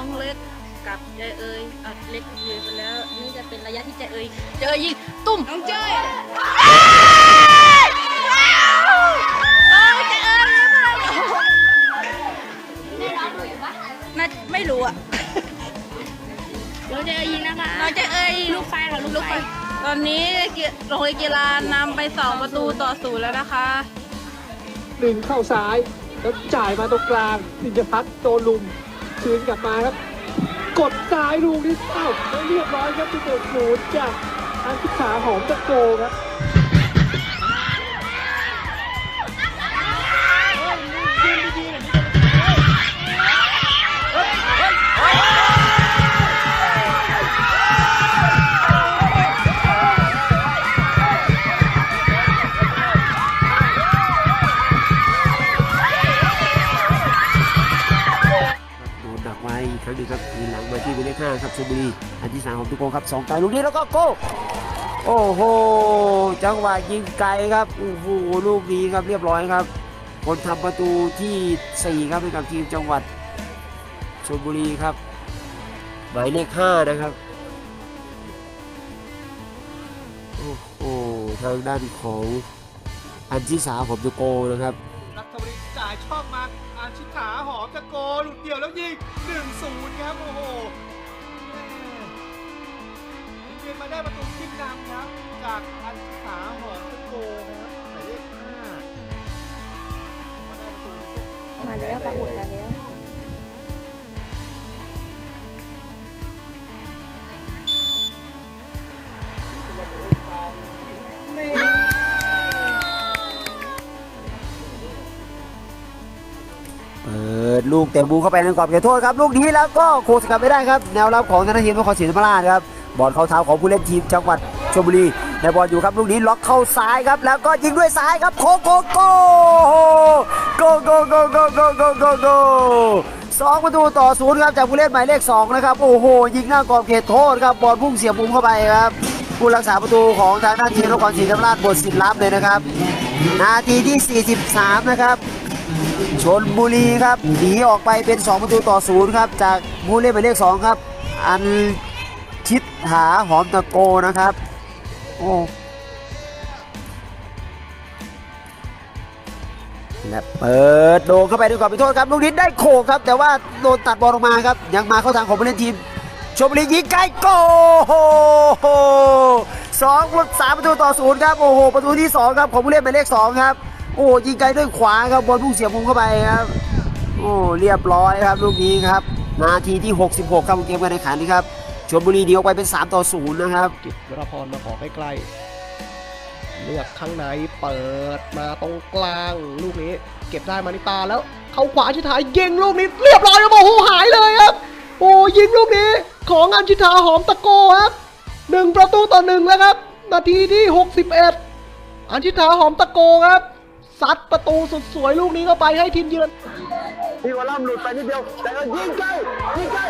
น้องเล็กกับเจเอยอะเล็กเลยไปแล้วนี่จะเป็นระยะที่เจเอยเจเอยิงตุ้มน้องเจเอยไม่รู้อะเราเจเอยิงนะคะเรางเจเอยลูกไฟเหรอลูกไฟตอนนี้โรงเรียนกีฬานำไปสองประตูต่อศูนย์แล้วนะคะหนึ่งเข้าซ้าย แล้วจ่ายมาตรงกลางสินพัฒน์โดนลุม คืนกลับมาครับ กดซ้ายลูกนี้เอ้าไม่เรียบร้อยครับที่เกิดศูนย์จากอันทิขาหอมตะโกครับ หมายเลขห้าครับชลบุรีอันที่สามของตุกโกครับสองไกลลูกนี้แล้วก็โก้โอ้โหจังหวะยิงไกลครับโอ้โหลูกนี้ครับเรียบร้อยครับ คนทำประตูที่สี่ครับให้กับทีมจังหวัดชลบุรีครับหมายเลขห้านะครับโอ้โหทางด้านของอันที่สามของตุกโกนะครับรัฐบริจ่ายช่องมาอาชิขาหอมตะโกหลุดเดี่ยวแล้วยิง1-0ครับโอ้โห มาได้ประตูขึ้นนำครับ จากอาชิขาหอมตะโกนะครับหมายเลขห้ามาได้ประตูมาแล้วปักหมุดมาแล้วเปิดลูกเตะบูเข้าไปในกรอบเขตโทษครับ ลูกนี้แล้วก็โคสกัดไม่ได้ครับ แนวรับของธนาทีมนครศรีธรรมราชครับ บอลเข้าเท้าของผู้เล่นทีมจังหวัดชลบุรีในบอลอยู่ครับลูกนี้ล็อกเข้าซ้ายครับ แล้วก็ยิงด้วยซ้ายครับโคโกโกโกโกโกโกโกโกโกโกสองประตูต่อศูนย์ครับจากผู้เล่นหมายเลขสองนะครับโอ้โหยิงหน้ากรอบเขตโทษครับบอลพุ่งเสียบมุมเข้าไปครับผู้รักษาประตูของทางด้านทีมนครศรีธรรมราชบทสิทธิ์ลับเลยนะครับ นาทีที่ 43 นะครับชนบุรีครับหนีออกไปเป็น 2 ประตูต่อศูนย์ครับ จากผู้เล่นหมายเลข2ครับ อัน ชิดหาหอมตะโกนะครับ โอ้และเปิดโดนเข้าไปด้วยความเป็นโทษครับลูกนี้ได้โขกครับ แต่ว่าโดนตัดบอลออกมาครับ ยังมาเข้าทางของผู้เล่นทีมชมบุรียิงไกลโกโหสองสามประตูต่อศูนย์ครับ โอ้โห ประตูที่สองครับของผู้เล่นหมายเลขสองครับ โอ้ยิงไกลด้วยขวาครับบอลพุ่งเสียบมุมเข้าไปครับ โอ้เรียบร้อยครับลูกนี้ครับ นาทีที่ 66ครับเกมการแข่งขันนี้ครับ ชลบุรีเดียวไปเป็น 3 ต่อ 0 นะครับกิจวรพรมาขอใกล้ๆ เลือกข้างในเปิดมาตรงกลางลูกนี้ เก็บได้มานิตาแล้วเข้าขวาชิทายิงลูกนี้เรียบร้อยครับโอ้โหหายเลยครับ โอ้ยิงลูกนี้ ของอัญชิตาหอมตะโกครับหนึ่งประตูต่อหนึ่งแล้วครับ นาทีที่ 61 อัญชิตาหอมตะโกครับซัดประตูสุดสวยลูกนี้เข้าไปให้ทีมเยือนพี่วอลลัมหลุดไปนิดเดียว แต่ก็ยิงใกล้ยิงใกล้